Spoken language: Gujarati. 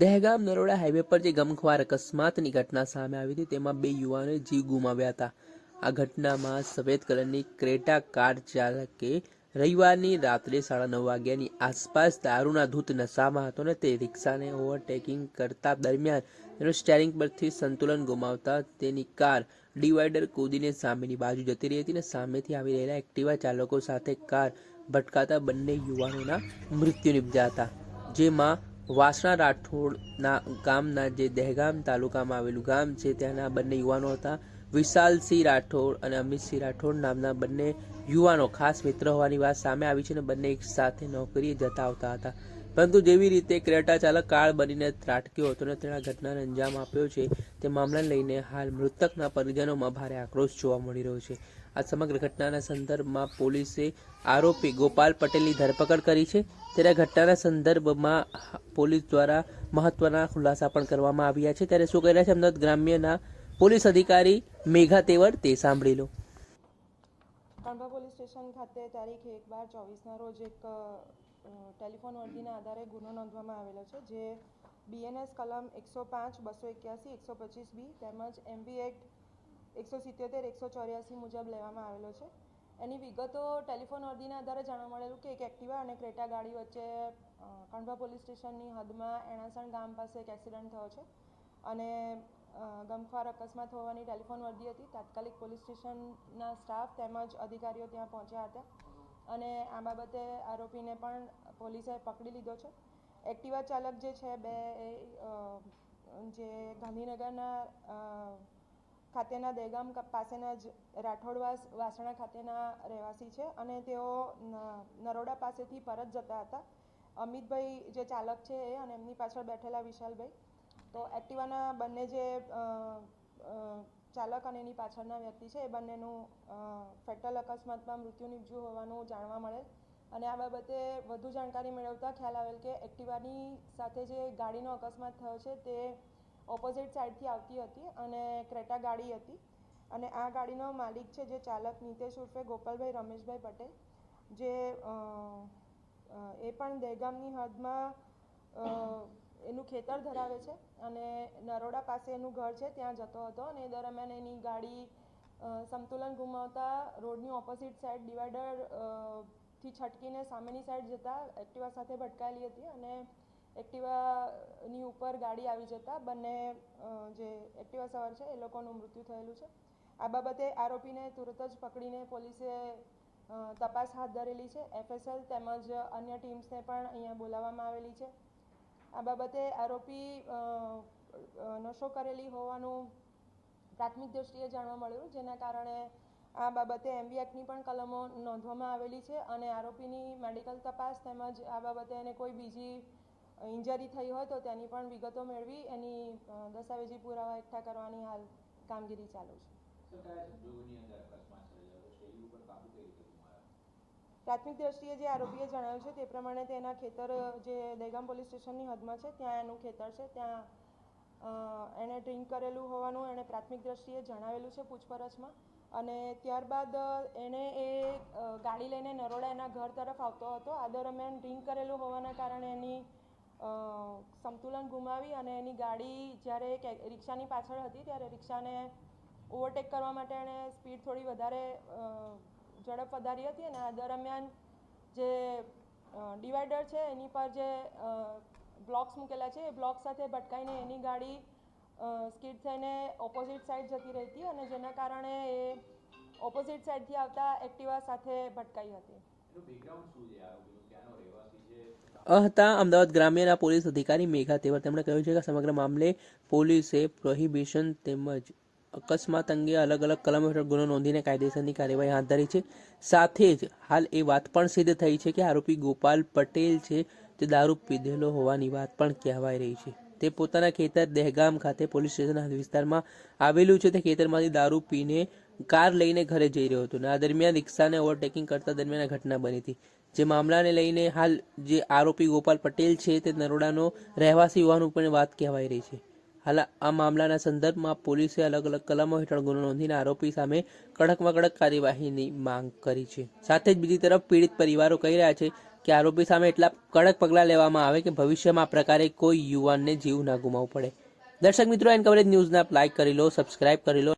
દહેગામ નરોડા હાઈવે પર જે ગમખ્વાર અકસ્માતની ઘટના સામે આવી હતી, તેમાં બે યુવાનોએ જીવ ગુમાવ્યા હતા. આ ઘટનામાં સફેદ કલરની ક્રેટા કાર ચાલકે રવિવારની રાત્રે સાડા નવ વાગ્યાની આસપાસ દારૂના ધૂત નશામાં હતો ને તે રિક્ષાને ઓવરટેકિંગ કરતા દરમિયાન તેનું સ્ટેરિંગ પરથી સંતુલન ગુમાવતા તેની કાર ડિવાઈડર કૂદીને સામેની બાજુ જતી રહી હતી ને સામેથી આવી રહેલા એક્ટિવા ચાલકો સાથે કાર ભટકાતા બંને યુવાનોના મૃત્યુ નિપજ્યા હતા, જેમાં વાસણા રાઠોડના ગામના જે દહેગામ તાલુકામાં આવેલું ગામ છે, ત્યાંના બંને યુવાનો હતા. વિશાલસિંહ રાઠોડ અને અમિતસિંહ રાઠોડ નામના બંને યુવાનો ખાસ મિત્ર હોવાની વાત સામે આવી છે અને બંને એક સાથે નોકરીએ જતા આવતા હતા. પરંતુ જેવી રીતે ક્રેટા ચાલક કાળ બનીને ત્રાટક્યો હતો અને તેના ઘટનાને અંજામ આપ્યો છે, તે મામલાને લઈને હાલ મૃતકના પરિજનોમાં ભારે આક્રોશ જોવા મળી રહ્યો છે. આ સમગ્ર ઘટનાના સંદર્ભમાં પોલીસે આરોપી ગોપાલ પટેલની ધરપકડ કરી છે. ત્યારે ઘટનાના સંદર્ભમાં પોલીસ દ્વારા મહત્વના ખુલાસા પણ કરવામાં આવ્યા છે. ત્યારે શું કહી રહ્યા છે? અમદાવાદ ગ્રામ્યના પોલીસ અધિકારી મેઘા તેવર, તે સાંભળી લો. કણભા પોલીસ સ્ટેશન ખાતે તારીખ એક બાર ચોવીસના રોજ એક ટેલિફોન અરજીના આધારે ગુનો નોંધવામાં આવેલો છે, જે બીએનએસ કલમ એકસો પાંચ, બસો એક્યાસી, એકસો પચીસ બી તેમજ એમવી એક્ટ એકસો સિત્યોતેર, એકસો ચોર્યાસી મુજબ લેવામાં આવેલો છે. એની વિગતો ટેલિફોન વર્દીના આધારે જાણવા મળેલું કે એક એક્ટિવા અને ક્રેટા ગાડી વચ્ચે કણભા પોલીસ સ્ટેશનની હદમાં એણાસણ ગામ પાસે એક એક્સિડન્ટ થયો છે અને ગમફાર અકસ્માત હોવાની ટેલિફોન વર્દી હતી. તાત્કાલિક પોલીસ સ્ટેશનના સ્ટાફ તેમજ અધિકારીઓ ત્યાં પહોંચ્યા હતા અને આ બાબતે આરોપીને પણ પોલીસે પકડી લીધો છે. એક્ટિવા ચાલક જે છે, બે જે ગાંધીનગરના ખાતેના દહેગામ પાસેના જ રાઠોડવાસ વાસણા ખાતેના રહેવાસી છે અને તેઓ નરોડા પાસેથી પરત જતા હતા. અમિતભાઈ જે ચાલક છે એ અને એમની પાછળ બેઠેલા વિશાલભાઈ. તો એક્ટિવાના બંને જે ચાલક અને એની પાછળના વ્યક્તિ છે એ બંનેનું ફેટલ અકસ્માતમાં મૃત્યુ નિપજ્યું હોવાનું જાણવા મળેલ અને આ બાબતે વધુ જાણકારી મેળવતા ખ્યાલ આવેલ કે એક્ટિવાની સાથે જે ગાડીનો અકસ્માત થયો છે તે ઓપોઝિટ સાઈડથી આવતી હતી અને ક્રેટા ગાડી હતી. અને આ ગાડીનો માલિક છે જે ચાલક નીતેશ ઉર્ફે ગોપાલભાઈ રમેશભાઈ પટેલ, જે એ પણ દહેગામની હદમાં એનું ખેતર ધરાવે છે અને નરોડા પાસે એનું ઘર છે ત્યાં જતો હતો અને એ દરમિયાન એની ગાડી સંતુલન ગુમાવતા રોડની ઓપોઝિટ સાઈડ ડિવાઈડરથી છટકીને સામેની સાઈડ જતાં એક્ટિવા સાથે ભટકાયેલી હતી અને એક્ટિવાની ઉપર ગાડી આવી જતાં બંને જે એક્ટિવા સવાર છે એ લોકોનું મૃત્યુ થયેલું છે. આ બાબતે આરોપીને તુરત જ પકડીને પોલીસે તપાસ હાથ ધરેલી છે. એફએસએલ તેમજ અન્ય ટીમ્સને પણ અહીંયા બોલાવવામાં આવેલી છે. આ બાબતે આરોપી નશો કરેલી હોવાનું પ્રાથમિક દ્રષ્ટિએ જાણવા મળ્યું, જેના કારણે આ બાબતે એમબી એક્ટની પણ કલમો નોંધવામાં આવેલી છે અને આરોપીની મેડિકલ તપાસ તેમજ આ બાબતે એને કોઈ બીજી ઇન્જરી થઈ હોય તો તેની પણ વિગતો મેળવી એની દસ્તાવેજી પુરાવા એકઠા કરવાની હાલ કામગીરી ચાલુ છે. પ્રાથમિક દ્રષ્ટિએ જે આરોપીએ જણાવ્યું છે તે પ્રમાણે તેના ખેતર જે દહેગામ પોલીસ સ્ટેશનની હદમાં છે ત્યાં એનું ખેતર છે ત્યાં એણે ડ્રિંક કરેલું હોવાનું એણે પ્રાથમિક દ્રષ્ટિએ જણાવેલું છે પૂછપરછમાં. અને ત્યારબાદ એણે એ ગાડી લઈને નરોડા એના ઘર તરફ આવતો હતો. આ દરમિયાન ડ્રિંક કરેલું હોવાના કારણે એની સંતુલન ગુમાવી અને એની ગાડી જ્યારે રિક્ષાની પાછળ હતી ત્યારે રિક્ષાને ઓવરટેક કરવા માટે એણે સ્પીડ થોડી વધારે ઝડપ વધારી હતી અને આ દરમિયાન જે ડિવાઈડર છે એની પર જે બ્લોક્સ મૂકેલા છે એ બ્લોક સાથે ભટકાઈને એની ગાડી સ્કીડ થઈને ઓપોઝિટ સાઈડ જતી રહી હતી અને જેના કારણે એ ઓપોઝિટ સાઈડથી આવતા એક્ટિવા સાથે ભટકાઈ હતી. એનું બેકગ્રાઉન્ડ શું છે આરોપીનું ક્યાંનો રહેવાસી છે અ હતા અમદાવાદ ગ્રામ્યના પોલીસ અધિકારી મેઘા તેવર. તેમણે કહ્યું છે કે સમગ્ર મામલે પોલીસે પ્રોહિબિશન તેમજ અકસ્માત અંગે અલગ અલગ કલમ હેઠળ ગુનો નોંધીને કાયદેસરની કાર્યવાહી હાથ ધરી છે. સાથે જ હાલ એ વાત પણ સિદ્ધ થઈ છે કે આરોપી ગોપાલ પટેલ છે તે દારૂ પીધેલો હોવાની વાત પણ કહેવાઈ રહી છે. તે પોતાના ખેતર દહેગામ ખાતે પોલીસ સ્ટેશન વિસ્તારમાં આવેલું છે. તે ખેતરમાંથી દારૂ પીને કાર લઈને ઘરે જઈ રહ્યો હતો અને આ દરમિયાન રિક્ષાને ઓવરટેકિંગ કરતા દરમિયાન ઘટના બની હતી. જે મામલાને લઈને હાલ જે આરોપી ગોપાલ પટેલ છે તે નરોડાનો રહેવાસી હોવાનું પણ વાત કહેવાઈ રહી છે. હાલ આ મામલાના સંદર્ભમાં પોલીસે અલગ અલગ કલમો હેઠળ ગુનો નોંધીને આરોપી સામે કડકમાં કડક કાર્યવાહીની માંગ કરી છે. સાથે જ બીજી તરફ પીડિત પરિવારો કહી રહ્યા છે કે આરોપી સામે એટલા કડક પગલાં લેવામાં આવે કે ભવિષ્યમાં આ પ્રકારે કોઈ યુવાનને જીવ ના ગુમાવવું પડે. દર્શક મિત્રો એન કવરેજ ન્યૂઝને લાઇક કરી લો સબસ્ક્રાઇબ કરી લો.